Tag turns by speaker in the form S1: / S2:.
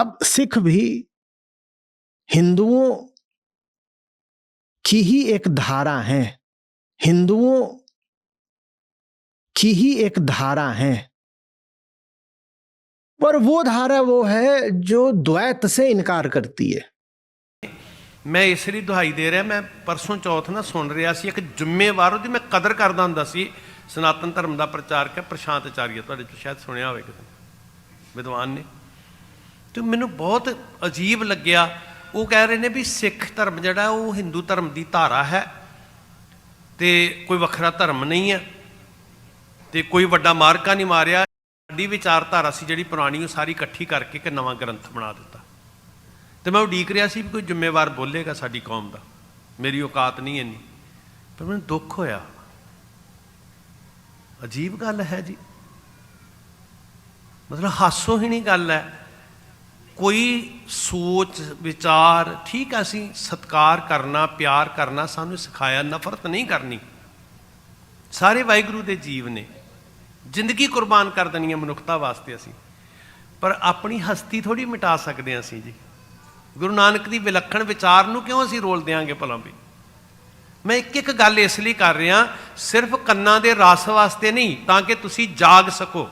S1: अब सिख भी हिंदुओं की ही एक धारा है हिंदुओं की ही एक धारा है पर वो धारा वो है जो द्वैत से इनकार करती है
S2: ਮੈਂ ਇਸ ਲਈ ਦੁਹਾਈ ਦੇ ਰਿਹਾ ਮੈਂ ਪਰਸੋਂ ਚੌਥ ਨਾ ਸੁਣ ਰਿਹਾ ਸੀ ਇੱਕ ਜ਼ਿੰਮੇਵਾਰ ਉਹਦੀ ਮੈਂ ਕਦਰ ਕਰਦਾ ਹੁੰਦਾ ਸੀ ਸਨਾਤਨ ਧਰਮ ਦਾ ਪ੍ਰਚਾਰਕ ਹੈ ਪ੍ਰਸ਼ਾਂਤ ਆਚਾਰੀਆ ਤੁਹਾਡੇ ਤੋਂ ਸ਼ਾਇਦ ਸੁਣਿਆ ਹੋਵੇ ਕਿਸੇ ਨੇ ਵਿਦਵਾਨ ਨੇ ਤੇ ਮੈਨੂੰ ਬਹੁਤ ਅਜੀਬ ਲੱਗਿਆ। ਉਹ ਕਹਿ ਰਹੇ ਨੇ ਵੀ ਸਿੱਖ ਧਰਮ ਜਿਹੜਾ, ਉਹ ਹਿੰਦੂ ਧਰਮ ਦੀ ਧਾਰਾ ਹੈ ਤੇ ਕੋਈ ਵੱਖਰਾ ਧਰਮ ਨਹੀਂ ਹੈ ਤੇ ਕੋਈ ਵੱਡਾ ਮਾਰਕਾ ਨਹੀਂ ਮਾਰਿਆ। ਸਾਡੀ ਵਿਚਾਰਧਾਰਾ ਸੀ ਜਿਹੜੀ ਪੁਰਾਣੀ, ਉਹ ਸਾਰੀ ਇਕੱਠੀ ਕਰਕੇ ਇੱਕ ਨਵਾਂ ਗ੍ਰੰਥ ਬਣਾ ਦਿੱਤਾ। ਤੇ ਮੈਂ ਉਡੀਕ ਰਿਹਾ ਸੀ ਵੀ ਕੋਈ ਜ਼ਿੰਮੇਵਾਰ ਬੋਲੇਗਾ ਸਾਡੀ ਕੌਮ ਦਾ। ਮੇਰੀ ਔਕਾਤ ਨਹੀਂ ਇੰਨੀ। ਪਰ ਮੈਨੂੰ ਦੁੱਖ ਹੋਇਆ। ਅਜੀਬ ਗੱਲ ਹੈ ਜੀ। ਮਤਲਬ ਹਾਸੋਹੀਣੀ ਗੱਲ ਹੈ। ਕੋਈ ਸੋਚ, ਵਿਚਾਰ, ਠੀਕ ਹੈ ਅਸੀਂ, ਸਤਕਾਰ ਕਰਨਾ, ਪਿਆਰ ਕਰਨਾ, ਸਾਨੂੰ ਸਿਖਾਇਆ, ਨਫ਼ਰਤ ਨਹੀਂ ਕਰਨੀ। ਸਾਰੇ ਵਾਹਿਗੁਰੂ ਦੇ ਜੀਵ ਨੇ। ਜ਼ਿੰਦਗੀ ਕੁਰਬਾਨ ਕਰ ਦੇਣੀ ਹੈ ਮਨੁੱਖਤਾ ਵਾਸਤੇ ਅਸੀਂ। ਪਰ ਆਪਣੀ ਹਸਤੀ ਥੋੜੀ ਮਿਟਾ ਸਕਦੇ ਹਾਂ ਅਸੀਂ ਜੀ। ਗੁਰੂ ਨਾਨਕ ਦੀ ਵਿਲੱਖਣ ਵਿਚਾਰ ਨੂੰ ਕਿਉਂ ਅਸੀਂ ਰੋਲ ਦਿਆਂਗੇ ਭਲਾ ਵੀ? ਮੈਂ ਇੱਕ ਇੱਕ ਗੱਲ ਇਸ ਲਈ ਕਰ ਰਿਹਾ, ਸਿਰਫ ਕੰਨਾਂ ਦੇ ਰਸ ਵਾਸਤੇ ਨਹੀਂ, ਤਾਂ ਕਿ ਤੁਸੀਂ ਜਾਗ ਸਕੋ।